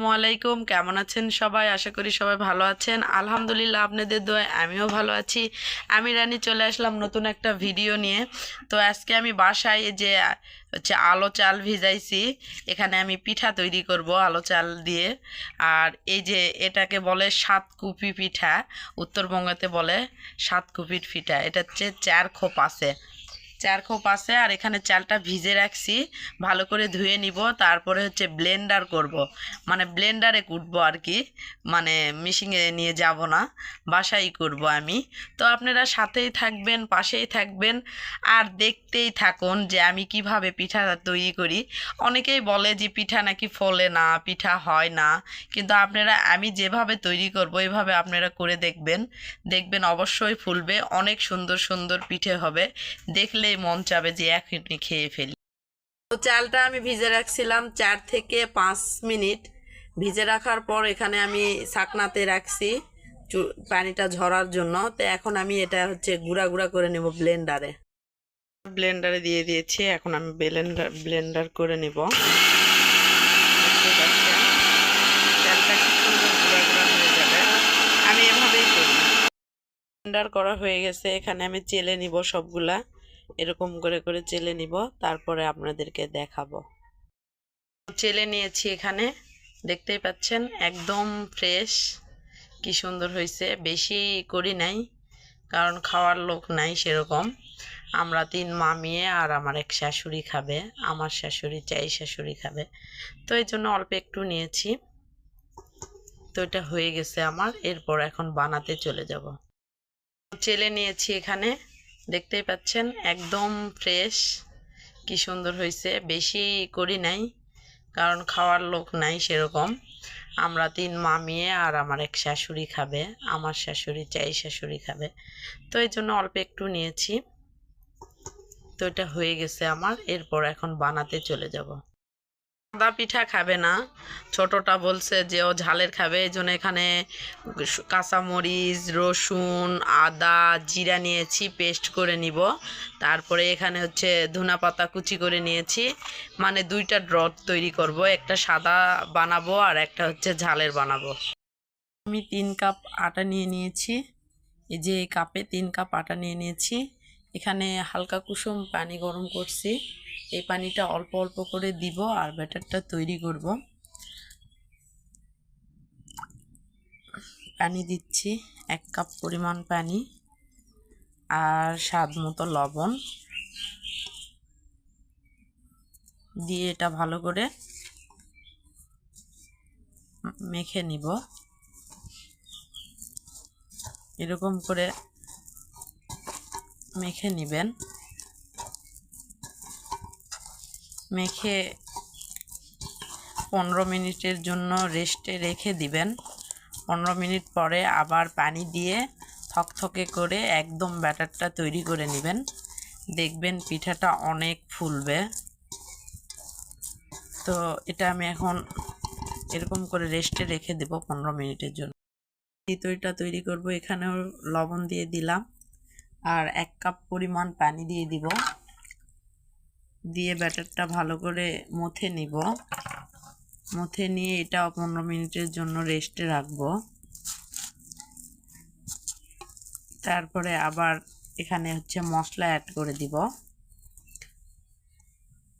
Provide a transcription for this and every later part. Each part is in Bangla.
আসসালামু আলাইকুম কেমন আছেন সবাই? আশা করি সবাই ভালো আছেন। আলহামদুলিল্লাহ, আপনাদের দোয়ায় আমিও ভালো আছি। আমি রানী চলে আসলাম নতুন একটা ভিডিও নিয়ে। তো আজকে আমি বাসায় যে, হচ্ছে আলো চাল ভিজাইছি, এখানে আমি পিঠা তৈরি করব আলো চাল দিয়ে। আর এই যে, এটাকে বলে সাত কুপি পিঠা, উত্তরবঙ্গতে বলে সাত কুপির পিঠা। এটা হচ্ছে চার খোপ আছে। চার খোপ আছে আর এখানে চালটা ভিজে রাখছি। ভালো করে ধুয়ে নিব, তারপরে হচ্ছে ব্লেন্ডার করব। মানে ব্লেন্ডারে কুটবো আর কি। মানে মিশিংয়ে নিয়ে যাব না বাসাই করব আমি। তো আপনারা সাথেই থাকবেন, পাশেই থাকবেন আর দেখতেই থাকুন যে আমি কীভাবে পিঠা তৈরি করি। অনেকেই বলে যে পিঠা নাকি ফলে না, পিঠা হয় না। কিন্তু আপনারা, আমি যেভাবে তৈরি করব, এভাবে আপনারা করে দেখবেন। দেখবেন অবশ্যই ফুলবে, অনেক সুন্দর সুন্দর পিঠে হবে। দেখলেই মন চাবে যে এখনই খেয়ে ফেলি। তো চালটা আমি ভিজে রাখছিলাম চার থেকে পাঁচ মিনিট। ভিজে রাখার পর এখানে আমি ছাকনাতে রাখছি পানিটা ঝরার জন্য। তো এখন আমি এটা হচ্ছে গুঁড়া গুঁড়া করে নেব ব্লেন্ডারে। ব্লেন্ডারে দিয়ে দিয়েছি এখন আমি ব্লেন্ডার ব্লেন্ডার করে নেব। হয়ে ব্লেন্ডার করা হয়ে গেছে এখানে আমি চেলে নিব সবগুলা। এরকম করে করে চেলে নিব, তারপরে আপনাদেরকে দেখাবো। চেলে নিয়েছি এখানে, দেখতেই পাচ্ছেন, একদম ফ্রেশ। কি সুন্দর হয়েছে, বেশি করি নাই, কারণ খাওয়ার লোক নাই সেরকম। আমরা তিন মামিয়ে আর আমার এক শাশুড়ি খাবে, আমার শাশুড়ি চাই শাশুড়ি খাবে। তো এই জন্য অল্প একটু নিয়েছি। তো এটা হয়ে গেছে আমার, এরপর এখন বানাতে চলে যাব। চেলে নিয়েছি এখানে দেখতেই পাচ্ছেন, একদম ফ্রেশ কি সুন্দর হয়েছে। বেশি করি নাই, কারণ খাওয়ার লোক নাই সেরকম। আমরা তিন মামিয়ে আর আমার এক শাশুড়ি খাবে, আমার শাশুড়ি চাই শাশুড়ি খাবে। তো এই জন্য অল্প একটু নিয়েছি। তো এটা হয়ে গেছে আমার, এরপর এখন বানাতে চলে যাব। সাদা পিঠা খাবে না। ছোটটা বলছে যে ও ঝালের খাবে, এই জন্য এখানে কাঁচামরিচ, রসুন, আদা, জিরা নিয়েছি, পেস্ট করে নিব। তারপরে এখানে হচ্ছে ধুনা পাতা কুচি করে নিয়েছি। মানে দুইটা ড্রপ তৈরি করব, একটা সাদা বানাবো আর একটা হচ্ছে ঝালের বানাবো। আমি তিন কাপ আটা নিয়ে নিয়েছি। এই যে কাপে তিন কাপ আটা নিয়ে নিয়েছি। এখানে হালকা কুসুম পানি গরম করছি। এই পানিটা অল্প অল্প করে দিব আর ব্যাটারটা তৈরি করব। পানি দিচ্ছি, এক কাপ পরিমাণ পানি আর স্বাদ মতো লবণ। দিয়ে এটা ভালো করে মেখে নিব। এরকম করে মেখে নেবেন। মেখে পনেরো মিনিটের জন্য রেস্টে রেখে দিবেন। পনেরো মিনিট পরে আবার পানি দিয়ে থকথকে করে একদম ব্যাটারটা তৈরি করে নেবেন। দেখবেন পিঠাটা অনেক ফুলবে। তো এটা আমি এখন এরকম করে রেস্টে রেখে দেব পনেরো মিনিটের জন্য। চিতইটা তৈরি করব, এখানেও লবণ দিয়ে দিলাম। আর এক কাপ পরিমাণ পানি দিয়ে দিব। দিয়ে ব্যাটারটা ভালো করে মথে নিব। মথে নিয়ে এটা পনেরো মিনিটের জন্য রেস্টে রাখব। তারপরে আবার এখানে হচ্ছে মশলা অ্যাড করে দিব।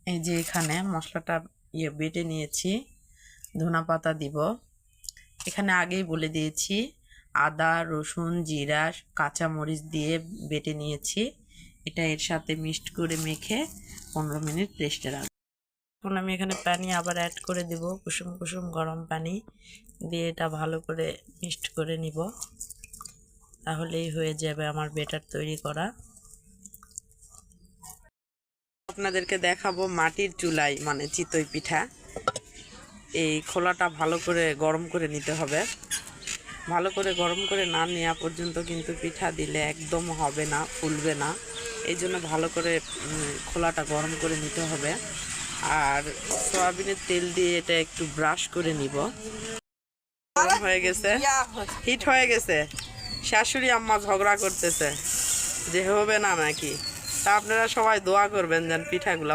এই যে এখানে মশলাটা ইয়ে বেটে নিয়েছি, ধনা পাতা দিব। এখানে আগেই বলে দিয়েছি, আদা, রসুন, জিরা, কাঁচামরিচ দিয়ে বেটে নিয়েছি। এটা এর সাথে মিক্সড করে মেখে পনেরো মিনিট রেস্টে রাখব এখন আমি এখানে পানি আবার অ্যাড করে দেব, কুসুম কুসুম গরম পানি দিয়ে এটা ভালো করে মিক্সড করে নিব। তাহলেই হয়ে যাবে আমার বেটার তৈরি করা। আপনাদেরকে দেখাবো মাটির চুলাই মানে চিতই পিঠা। এই খোলাটা ভালো করে গরম করে নিতে হবে। ভালো করে গরম করে না নেওয়া পর্যন্ত কিন্তু পিঠা দিলে একদম হবে না, ফুলবে না। এই জন্য ভালো করে খোলাটা গরম করে নিতে হবে। আর সয়াবিনের তেল দিয়ে এটা একটু ব্রাশ করে নিব। হয়ে গেছে। হিট হয়ে গেছে। শাশুড়ি আম্মা ঝগড়া করতেছে। যে হবে না নাকি? তা আপনারা সবাই দোয়া করবেন যেন পিঠাগুলা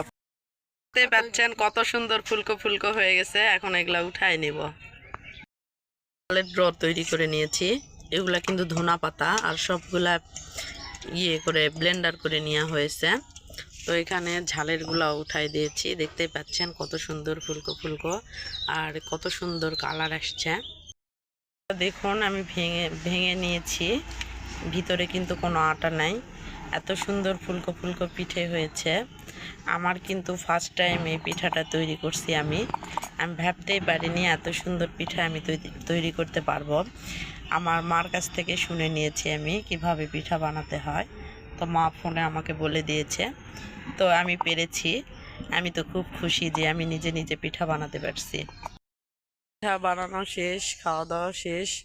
দেখতে পাচ্ছেন কত সুন্দর ফুলকো ফুলকো হয়ে গেছে। এখন এগুলা উঠাই নিব। ড্র তৈরি করে নিয়েছি। এগুলা কিন্তু ধনা পাতা আর সবগুলা ইয়ে করে ব্লেন্ডার করে নেওয়া হয়েছে। তো এখানে ঝালেরগুলা উঠাই দিয়েছি। দেখতেই পাচ্ছেন কত সুন্দর ফুলকো ফুলকো আর কত সুন্দর কালার আসছে। দেখুন, আমি ভেঙে ভেঙে নিয়েছি। ভিতরে কিন্তু কোনো আটা নাই। এত সুন্দর ফুলকো ফুলকো পিঠে হয়েছে। আমার কিন্তু ফার্স্ট টাইম এই পিঠাটা তৈরি করছি আমি। আমি ভাবতেই পারিনি এত সুন্দর পিঠা আমি তৈরি তৈরি করতে পারব। আমার মার কাছ থেকে শুনে নিয়েছি আমি কীভাবে পিঠা বানাতে হয়। তো মা ফোনে আমাকে বলে দিয়েছে। তো আমি পেরেছি। আমি তো খুব খুশি যে আমি নিজে নিজে পিঠা বানাতে পারছি। পিঠা বানানো শেষ খাওয়া দাওয়া শেষ।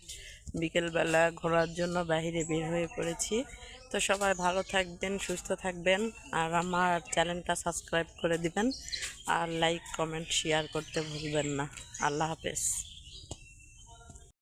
বিকেলবেলা ঘোরার জন্য বাইরে বের হয়ে পড়েছি। তো সবাই ভালো থাকবেন, সুস্থ থাকবেন। আর আমার চ্যানেলটা সাবস্ক্রাইব করে দিবেন। আর লাইক, কমেন্ট, শেয়ার করতে ভুলবেন না। আল্লাহ হাফেজ।